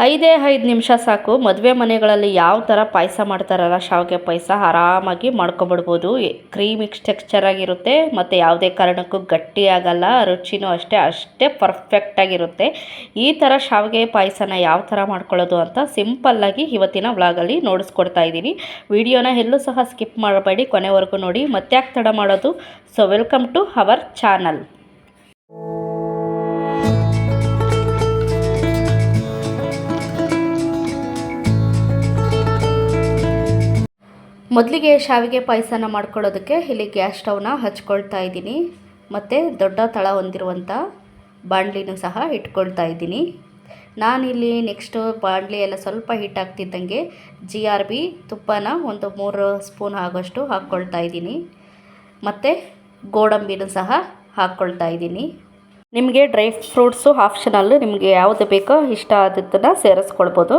ಐದೇ ಐದು ನಿಮಿಷ ಸಾಕು. ಮದುವೆ ಮನೆಗಳಲ್ಲಿ ಯಾವ ಥರ ಪಾಯಸ ಮಾಡ್ತಾರಲ್ಲ, ಶಾವಿಗೆ ಪಾಯಸ ಆರಾಮಾಗಿ ಮಾಡ್ಕೊಬಿಡ್ಬೋದು ಕ್ರೀಮಿ ಟೆಕ್ಸ್ಚರ್ ಆಗಿರುತ್ತೆ, ಮತ್ತು ಯಾವುದೇ ಕಾರಣಕ್ಕೂ ಗಟ್ಟಿ ಆಗಲ್ಲ ರುಚಿನೂ ಅಷ್ಟೇ ಅಷ್ಟೇ ಪರ್ಫೆಕ್ಟಾಗಿರುತ್ತೆ ಈ ಥರ ಶಾವಿಗೆ ಪಾಯಸನ ಯಾವ ಥರ ಮಾಡ್ಕೊಳ್ಳೋದು ಅಂತ ಸಿಂಪಲ್ಲಾಗಿ ಇವತ್ತಿನ ವ್ಲಾಗಲ್ಲಿ ನೋಡಿಸ್ಕೊಡ್ತಾ ಇದ್ದೀನಿ. ವಿಡಿಯೋನ ಎಲ್ಲೂ ಸಹ ಸ್ಕಿಪ್ ಮಾಡಬೇಡಿ, ಕೊನೆವರೆಗೂ ನೋಡಿ. ಮತ್ತೆ ತಡ ಮಾಡೋದು? So welcome to our channel ಮೊದಲಿಗೆ ಶಾವಿಗೆ ಪಾಯಸನ ಮಾಡ್ಕೊಳ್ಳೋದಕ್ಕೆ ಇಲ್ಲಿ ಗ್ಯಾಸ್ ಸ್ಟವ್ನ ಹಚ್ಕೊಳ್ತಾ ಇದ್ದೀನಿ. ಮತ್ತು ದೊಡ್ಡ ತಳ ಹೊಂದಿರುವಂಥ ಬಾಣಲಿನೂ ಸಹ ಇಟ್ಕೊಳ್ತಾ ಇದ್ದೀನಿ. ನಾನಿಲ್ಲಿ ನೆಕ್ಸ್ಟು ಬಾಣಲಿ ಎಲ್ಲ ಸ್ವಲ್ಪ ಹೀಟ್ ಆಗ್ತಿದ್ದಂಗೆ ಜಿ ಆರ್ ಬಿ ತುಪ್ಪನ ಒಂದು ಮೂರು ಸ್ಪೂನ್ ಆಗೋಷ್ಟು ಹಾಕ್ಕೊಳ್ತಾ ಇದ್ದೀನಿ. ಮತ್ತು ಗೋಡಂಬಿನೂ ಸಹ ಹಾಕ್ಕೊಳ್ತಾ ಇದ್ದೀನಿ. ನಿಮಗೆ ಡ್ರೈ ಫ್ರೂಟ್ಸು ಆಪ್ಷನಲ್ಲು ನಿಮಗೆ ಯಾವುದು ಬೇಕೋ ಇಷ್ಟ ಆದದ್ದನ್ನು ಸೇರಿಸ್ಕೊಳ್ಬೋದು.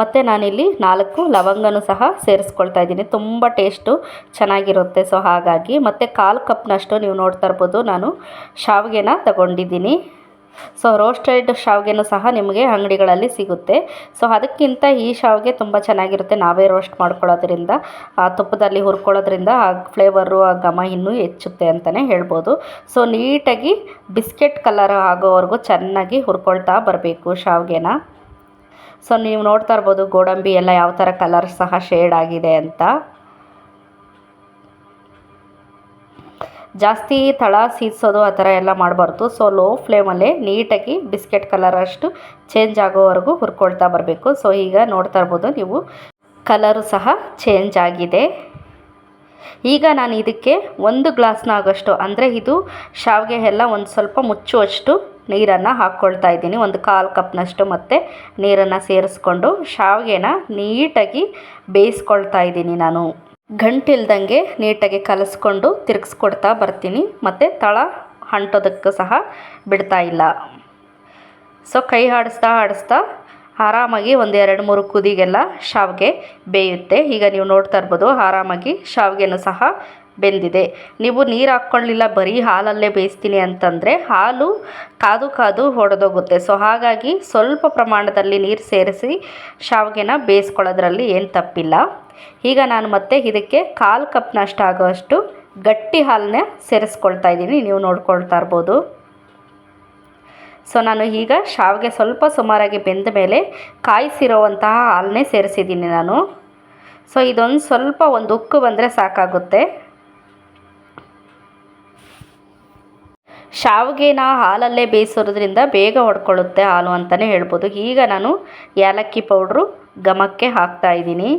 ಮತ್ತು ನಾನಿಲ್ಲಿ ನಾಲ್ಕು ಲವಂಗನೂ ಸಹ ಸೇರಿಸ್ಕೊಳ್ತಾ ಇದ್ದೀನಿ. ತುಂಬ ಟೇಸ್ಟು ಚೆನ್ನಾಗಿರುತ್ತೆ. ಸೊ ಹಾಗಾಗಿ ಮತ್ತು ಕಾಲು ಕಪ್ನಷ್ಟು ನೀವು ನೋಡ್ತಾ ಇರ್ಬೋದು. ನಾನು ಶಾವಿಗೆನ ತಗೊಂಡಿದ್ದೀನಿ. ಸೊ ರೋಸ್ಟೆಡ್ ಶಾವಿಗೆನೂ ಸಹ ನಿಮಗೆ ಅಂಗಡಿಗಳಲ್ಲಿ ಸಿಗುತ್ತೆ. ಸೊ ಅದಕ್ಕಿಂತ ಈ ಶಾವಿಗೆ ತುಂಬ ಚೆನ್ನಾಗಿರುತ್ತೆ. ನಾವೇ ರೋಸ್ಟ್ ಮಾಡ್ಕೊಳ್ಳೋದ್ರಿಂದ, ಆ ತುಪ್ಪದಲ್ಲಿ ಹುರ್ಕೊಳ್ಳೋದ್ರಿಂದ ಆ ಫ್ಲೇವರು ಆ ಘಮ ಇನ್ನೂ ಹೆಚ್ಚುತ್ತೆ ಅಂತಲೇ ಹೇಳ್ಬೋದು. ಸೊ ನೀಟಾಗಿ ಬಿಸ್ಕೆಟ್ ಕಲರ್ ಆಗೋವರೆಗೂ ಚೆನ್ನಾಗಿ ಹುರ್ಕೊಳ್ತಾ ಬರಬೇಕು ಶಾವಿಗೆನ. ಸೊ ನೀವು ನೋಡ್ತಾ ಇರ್ಬೋದು ಗೋಡಂಬಿ ಎಲ್ಲ ಯಾವ ಥರ ಕಲರ್ ಸಹ ಶೇಡ್ ಆಗಿದೆ ಅಂತ. ಜಾಸ್ತಿ ತಳ ಸೀಸೋದು ಆ ಥರ ಎಲ್ಲ ಮಾಡಬಾರ್ದು. ಸೊ ಲೋ ಫ್ಲೇಮಲ್ಲೇ ನೀಟಾಗಿ ಬಿಸ್ಕೆಟ್ ಕಲರ್ ಅಷ್ಟು ಚೇಂಜ್ ಆಗೋವರೆಗೂ ಹುರ್ಕೊಳ್ತಾ ಬರಬೇಕು. ಸೊ ಈಗ ನೋಡ್ತಾ ಇರ್ಬೋದು ನೀವು ಕಲರು ಸಹ ಚೇಂಜ್ ಆಗಿದೆ. ಈಗ ನಾನು ಇದಕ್ಕೆ ಒಂದು ಗ್ಲಾಸ್ನ ಆಗೋಷ್ಟು, ಅಂದರೆ ಇದು ಶಾವಿಗೆ ಎಲ್ಲ ಒಂದು ಸ್ವಲ್ಪ ಮುಚ್ಚುವಷ್ಟು ನೀರನ್ನು ಹಾಕ್ಕೊಳ್ತಾ ಇದ್ದೀನಿ. ಒಂದು ಕಾಲು ಕಪ್ನಷ್ಟು ಮತ್ತು ನೀರನ್ನು ಸೇರಿಸ್ಕೊಂಡು ಶಾವಿಗೆನ ನೀಟಾಗಿ ಬೇಯಿಸ್ಕೊಳ್ತಾ ಇದ್ದೀನಿ ನಾನು. ಗಂಟಿಲ್ದಂಗೆ ನೀಟಾಗಿ ಕಲಸ್ಕೊಂಡು ತಿರುಗಿಸ್ಕೊಡ್ತಾ ಬರ್ತೀನಿ. ಮತ್ತು ತಳ ಅಂಟೋದಕ್ಕೂ ಸಹ ಬಿಡ್ತಾ ಇಲ್ಲ. ಸೊ ಕೈ ಆಡಿಸ್ತಾ ಆಡಿಸ್ತಾ ಆರಾಮಾಗಿ ಒಂದು ಎರಡು ಮೂರು ಕುದಿಗೆಲ್ಲ ಶಾವಿಗೆ ಬೇಯುತ್ತೆ. ಈಗ ನೀವು ನೋಡ್ತಾ ಇರ್ಬೋದು ಆರಾಮಾಗಿ ಶಾವಿಗೆನೂ ಸಹ ಬೆಂದಿದೆ. ನೀವು ನೀರು ಹಾಕ್ಕೊಳ್ಳಿಲ್ಲ, ಬರೀ ಹಾಲಲ್ಲೇ ಬೇಯಿಸ್ತೀನಿ ಅಂತಂದರೆ ಹಾಲು ಕಾದು ಕಾದು ಹೊಡೆದೋಗುತ್ತೆ ಸೊ, ಹಾಗಾಗಿ ಸ್ವಲ್ಪ ಪ್ರಮಾಣದಲ್ಲಿ ನೀರು ಸೇರಿಸಿ ಶಾವಿಗೆನ ಬೇಯಿಸ್ಕೊಳ್ಳೋದ್ರಲ್ಲಿ ಏನು ತಪ್ಪಿಲ್ಲ. ಈಗ ನಾನು ಮತ್ತೆ ಇದಕ್ಕೆ ಕಾಲು ಕಪ್ನಷ್ಟು ಆಗೋಷ್ಟು ಗಟ್ಟಿ ಹಾಲನ್ನ ಸೇರಿಸ್ಕೊಳ್ತಾ ಇದ್ದೀನಿ. ನೀವು ನೋಡ್ಕೊಳ್ತಾ ಇರ್ಬೋದು. ಸೊ, ನಾನು ಈಗ ಶಾವಿಗೆ ಸ್ವಲ್ಪ ಸುಮಾರಾಗಿ ಬೆಂದ ಮೇಲೆ ಕಾಯಿಸಿರೋವಂತಹ ಹಾಲನ್ನೇ ಸೇರಿಸಿದ್ದೀನಿ ನಾನು. ಸೊ, ಇದೊಂದು ಸ್ವಲ್ಪ ಒಂದು ಉಕ್ಕು ಬಂದರೆ ಸಾಕಾಗುತ್ತೆ. ಶಾವಿಗೆನ ಹಾಲಲ್ಲೇ ಬೇಯಿಸೋದ್ರಿಂದ ಬೇಗ ಹೊಡ್ಕೊಳ್ಳುತ್ತೆ ಹಾಲು ಅಂತಲೇ ಹೇಳ್ಬೋದು. ಈಗ ನಾನು ಏಲಕ್ಕಿ ಪೌಡ್ರು ಘಮಕ್ಕೆ ಹಾಕ್ತಾ ಇದ್ದೀನಿ.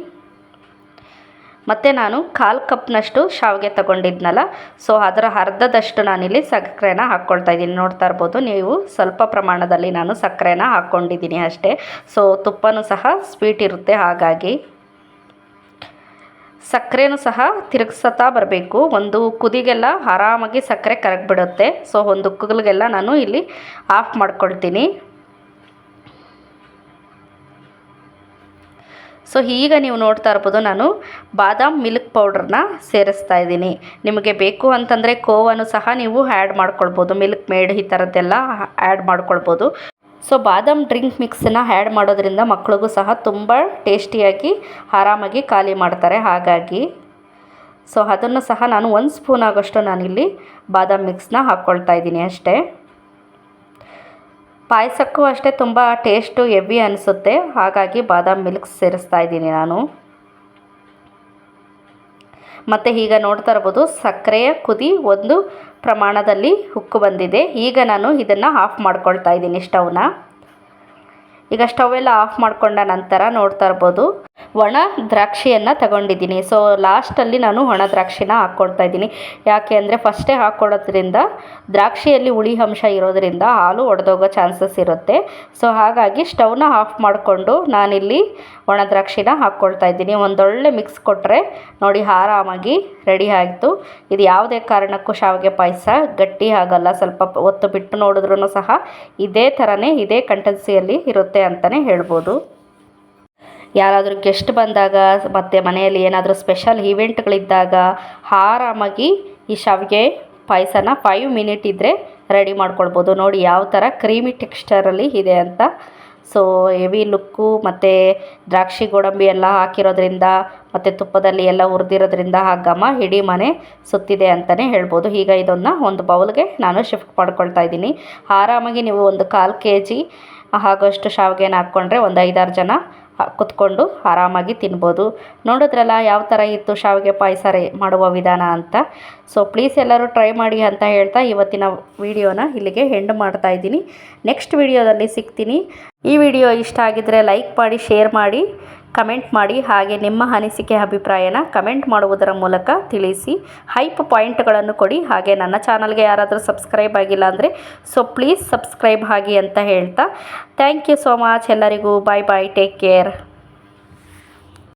ಮತ್ತು ನಾನು ಕಾಲು ಕಪ್ನಷ್ಟು ಶಾವಿಗೆ ತಗೊಂಡಿದ್ನಲ್ಲ, ಸೊ ಅದರ ಅರ್ಧದಷ್ಟು ನಾನಿಲ್ಲಿ ಸಕ್ಕರೆನ ಹಾಕ್ಕೊಳ್ತಾ ಇದ್ದೀನಿ. ನೋಡ್ತಾ ಇರ್ಬೋದು, ನೀವು ಸ್ವಲ್ಪ ಪ್ರಮಾಣದಲ್ಲಿ ನಾನು ಸಕ್ಕರೆನ ಹಾಕ್ಕೊಂಡಿದ್ದೀನಿ ಅಷ್ಟೇ. ಸೊ ತುಪ್ಪನೂ ಸಹ ಸ್ವೀಟ್ ಇರುತ್ತೆ ಹಾಗಾಗಿ. ಸಕ್ಕರೆನೂ ಸಹ ತಿರುಗಿಸ್ತಾ ಬರಬೇಕು. ಒಂದು ಕುದಿಗೆಲ್ಲ ಆರಾಮಾಗಿ ಸಕ್ಕರೆ ಕರಗಿಬಿಡುತ್ತೆ. ಸೊ ಒಂದು ಕುಗಲಿಗೆಲ್ಲ ನಾನು ಇಲ್ಲಿ ಆಫ್ ಮಾಡ್ಕೊಳ್ತೀನಿ. ಸೊ ಈಗ ನೀವು ನೋಡ್ತಾ ಇರ್ಬೋದು ನಾನು ಬಾದಾಮ್ ಮಿಲ್ಕ್ ಪೌಡ್ರನ್ನ ಸೇರಿಸ್ತಾ ಇದ್ದೀನಿ. ನಿಮಗೆ ಬೇಕು ಅಂತಂದರೆ ಕೋವನ್ನು ಸಹ ನೀವು ಆ್ಯಡ್ ಮಾಡ್ಕೊಳ್ಬೋದು. ಮಿಲ್ಕ್ ಮೇಡ್ ಈ ಥರದ್ದೆಲ್ಲ ಆ್ಯಡ್ ಮಾಡ್ಕೊಳ್ಬೋದು. ಸೊ ಬಾದಾಮ್ ಡ್ರಿಂಕ್ ಮಿಕ್ಸನ್ನ ಆ್ಯಡ್ ಮಾಡೋದ್ರಿಂದ ಮಕ್ಕಳಿಗೂ ಸಹ ತುಂಬ ಟೇಸ್ಟಿಯಾಗಿ ಆರಾಮಾಗಿ ಖಾಲಿ ಮಾಡ್ತಾರೆ. ಹಾಗಾಗಿ ಸೊ ಅದನ್ನು ಸಹ ನಾನು ಒಂದು ಸ್ಪೂನ್ ಆಗೋಷ್ಟು ನಾನಿಲ್ಲಿ ಬಾದಾಮ್ ಮಿಕ್ಸ್ನ ಹಾಕ್ಕೊಳ್ತಾ ಇದ್ದೀನಿ ಅಷ್ಟೇ. ಪಾಯಸಕ್ಕೂ ಅಷ್ಟೇ ತುಂಬ ಟೇಸ್ಟು ಎವಿ ಅನಿಸುತ್ತೆ. ಹಾಗಾಗಿ ಬಾದಾಮ್ ಮಿಲ್ಕ್ ಸೇರಿಸ್ತಾ ಇದ್ದೀನಿ ನಾನು. ಮತ್ತು ಈಗ ನೋಡ್ತಾ ಇರ್ಬೋದು ಸಕ್ಕರೆಯ ಕುದಿ ಒಂದು ಪ್ರಮಾಣದಲ್ಲಿ ಉಕ್ಕು ಬಂದಿದೆ. ಈಗ ನಾನು ಇದನ್ನು ಆಫ್ ಮಾಡ್ಕೊಳ್ತಾ ಇದ್ದೀನಿ ಸ್ಟವ್ನ ಈಗ ಸ್ಟವ್ ಎಲ್ಲ ಆಫ್ ಮಾಡಿಕೊಂಡ ನಂತರ ನೋಡ್ತಾ ಇರ್ಬೋದು ಒಣ ದ್ರಾಕ್ಷಿಯನ್ನು ತಗೊಂಡಿದ್ದೀನಿ. ಸೊ ಲಾಸ್ಟಲ್ಲಿ ನಾನು ಒಣ ದ್ರಾಕ್ಷಿನ ಹಾಕ್ಕೊಳ್ತಾ ಇದ್ದೀನಿ. ಯಾಕೆ ಅಂದರೆ ಫಸ್ಟೇ ಹಾಕ್ಕೊಡೋದ್ರಿಂದ ದ್ರಾಕ್ಷಿಯಲ್ಲಿ ಹುಳಿ ಅಂಶ ಇರೋದರಿಂದ ಹಾಲು ಒಡೆದೋಗೋ ಚಾನ್ಸಸ್ ಇರುತ್ತೆ. ಸೊ ಹಾಗಾಗಿ ಸ್ಟವ್ನ ಆಫ್ ಮಾಡಿಕೊಂಡು ನಾನಿಲ್ಲಿ ಒಣ ದ್ರಾಕ್ಷಿನ ಹಾಕ್ಕೊಳ್ತಾ ಇದ್ದೀನಿ. ಒಂದೊಳ್ಳೆ ಮಿಕ್ಸ್ ಕೊಟ್ಟರೆ ನೋಡಿ ಆರಾಮಾಗಿ ರೆಡಿ ಆಯಿತು. ಇದು ಯಾವುದೇ ಕಾರಣಕ್ಕೂ ಶಾವಿಗೆ ಪಾಯಸ ಗಟ್ಟಿ ಆಗಲ್ಲ. ಸ್ವಲ್ಪ ಒತ್ತು ಬಿಟ್ಟು ನೋಡಿದ್ರೂ ಸಹ ಇದೇ ಥರನೇ ಇದೇ ಕಂಟೆನ್ಸಿಯಲ್ಲಿ ಇರುತ್ತೆ ಅಂತಲೇ ಹೇಳ್ಬೋದು. ಯಾರಾದರೂ ಗೆಸ್ಟ್ ಬಂದಾಗ ಮತ್ತು ಮನೆಯಲ್ಲಿ ಏನಾದರೂ ಸ್ಪೆಷಲ್ ಈವೆಂಟ್ಗಳಿದ್ದಾಗ ಆರಾಮಾಗಿ ಈ ಶಾವಿಗೆ ಪಾಯಸನ ಫೈವ್ ಮಿನಿಟ್ ಇದ್ದರೆ ರೆಡಿ ಮಾಡ್ಕೊಳ್ಬೋದು. ನೋಡಿ ಯಾವ ಥರ ಕ್ರೀಮಿ ಟೆಕ್ಸ್ಚರಲ್ಲಿ ಇದೆ ಅಂತ. ಸೊ ಹೆವಿ ಲುಕ್ಕು ಮತ್ತು ದ್ರಾಕ್ಷಿ ಗೋಡಂಬಿ ಎಲ್ಲ ಹಾಕಿರೋದ್ರಿಂದ ಮತ್ತು ತುಪ್ಪದಲ್ಲಿ ಎಲ್ಲ ಹುರಿದಿರೋದ್ರಿಂದ ಆ ಘಮ ಇಡೀ ಮನೆ ಸುತ್ತಿದೆ ಅಂತಲೇ ಹೇಳ್ಬೋದು. ಈಗ ಇದನ್ನು ಒಂದು ಬೌಲ್ಗೆ ನಾನು ಶಿಫ್ಟ್ ಮಾಡ್ಕೊಳ್ತಾ ಇದ್ದೀನಿ. ಆರಾಮಾಗಿ ನೀವು ಒಂದು ಕಾಲು ಕೆ ಜಿ ಆಗೋಷ್ಟು ಶಾವಿಗೆನ ಹಾಕ್ಕೊಂಡ್ರೆ ಒಂದು ಐದಾರು ಜನ ಕುತ್ಕೊಂಡು ಆರಾಮಾಗಿ ತಿನ್ಬೋದು. ನೋಡಿದ್ರಲ್ಲ ಯಾವ ಥರ ಇತ್ತು ಶಾವಿಗೆ ಪಾಯಸ ಮಾಡುವ ವಿಧಾನ ಅಂತ. ಸೊ ಪ್ಲೀಸ್ ಎಲ್ಲರೂ ಟ್ರೈ ಮಾಡಿ ಅಂತ ಹೇಳ್ತಾ ಇವತ್ತಿನ ವಿಡಿಯೋನ ಇಲ್ಲಿಗೆ ಎಂಡ್ ಮಾಡ್ತಾ ಇದ್ದೀನಿ. ನೆಕ್ಸ್ಟ್ ವಿಡಿಯೋದಲ್ಲಿ ಸಿಗ್ತೀನಿ. ಈ ವಿಡಿಯೋ ಇಷ್ಟ ಆಗಿದ್ದರೆ ಲೈಕ್ ಮಾಡಿ, ಶೇರ್ ಮಾಡಿ, ಕಮೆಂಟ್ ಮಾಡಿ ಹಾಗೆ ನಿಮ್ಮ ಅನಿಸಿಕೆ, ಅಭಿಪ್ರಾಯನ ಕಮೆಂಟ್ ಮಾಡುವುದರ ಮೂಲಕ ತಿಳಿಸಿ. ಹೈಪ್ ಪಾಯಿಂಟ್ಗಳನ್ನು ಕೊಡಿ. ಹಾಗೆ ನನ್ನ ಚಾನಲ್ಗೆ ಯಾರಾದರೂ ಸಬ್ಸ್ಕ್ರೈಬ್ ಆಗಿಲ್ಲ ಅಂದರೆ ಸೊ ಪ್ಲೀಸ್ ಸಬ್ಸ್ಕ್ರೈಬ್ ಆಗಿ ಅಂತ ಹೇಳ್ತಾ. ಥ್ಯಾಂಕ್ ಯು ಸೋ ಮಚ್ ಎಲ್ಲರಿಗೂ. Bye bye. Take care.